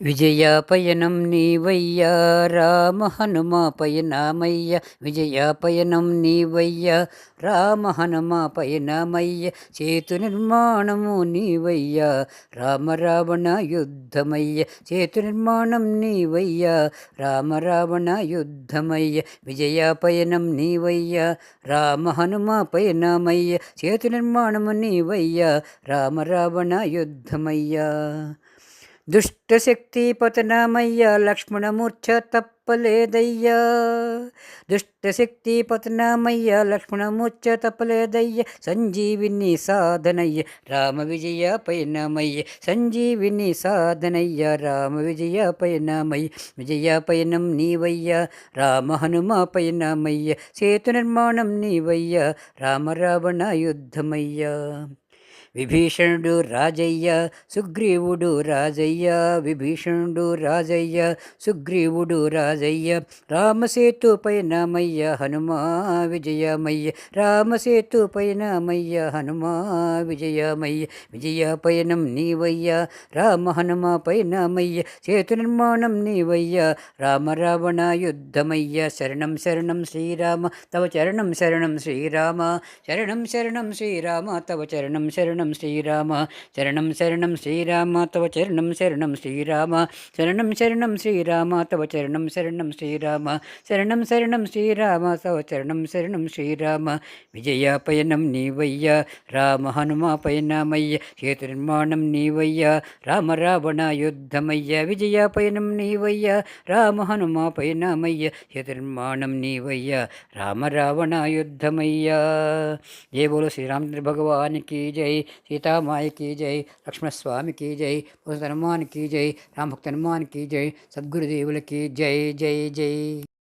విజయాపయనం నీవయ్యా రామ హనుమా పయనమయ్య విజయాపయనం నీవయ్యా రామ హనుమా పయనమయ్య చేతు నిర్మాణము నీవయ్యా రామ రావణ యుద్ధమయ్య చేతు నిర్మాణం నీవయ్యా రామ రావణ యుద్ధమయ్య విజయాపయనం నీవయ్యా రామ హనుమా పయనమయ్య చేతు నిర్మాణము నీవయ్యా రామ రావణ యుద్ధమయ్యా దుష్టశక్తి పతనమయ్యా లక్ష్మణమూర్ఛ తప్పలేదయ్యా. దుష్టశక్తి పతనమయ్యా లక్ష్మణమూర్ఛ తప్పలేదయ్య. సంజీవిని సాధనయ్య రామ విజయ పయనమయ్య. సంజీవిని సాధనయ్య రామ విజయ పయనమయ్య. విజయ పయనం నీవయ్యా రామ హనుమ పయనమయ్య. సేతు నిర్మాణం నీవయ్యా రామ రావణ యుద్ధమయ్యా. విభీషణుడు రాజయ్య సుగ్రీవుడు రాజయ్య విభీషణుడు రాజయ్య సుగ్రీవుడు రాజయ్య రామసేతు పైనమయ్య హనుమా విజయమయ్య రామసేతు పైనమయ్య హనుమా విజయమయ్య విజయ పయనం నీవయ్య రామ హనుమ పైనమయ్య సేతు నిర్మాణం నీవయ్య రామ రావణ యుద్ధమయ్య శరణం శరణం శ్రీరామ తవ చరణం శరణం శ్రీరామ శరణం శరణం శ్రీరామ తవ చరణం శరణం శరణం శ్రీరామ శరణం శరణం శ్రీరామ తవ చరణం శరణం శ్రీరామ శరణం శరణం శ్రీరామ తవ చరణం శరణం శ్రీరామ శరణం శరణం శ్రీరామ తవ చరణం శరణం శ్రీరామ. విజయాపయనం నీవయ్య రామ హనుమాపయనమయ్య సేతు నిర్మాణం నీవయ్య రామ రావణ యుద్ధమయ్య విజయాపయనం నీవయ్య రామ హనుమాపయనమయ్య సేతు నిర్మాణం నీవయ్య రామ రావణ యుద్ధమయ్య. జయ బోలో శ్రీరామచంద్ర భగవానికి జై. सीता माई की जय लक्ष्मण स्वामी की जय हनुमान की जय राम भक्त हनुमान की जय, सदगुरुदेवल की जय जय जय।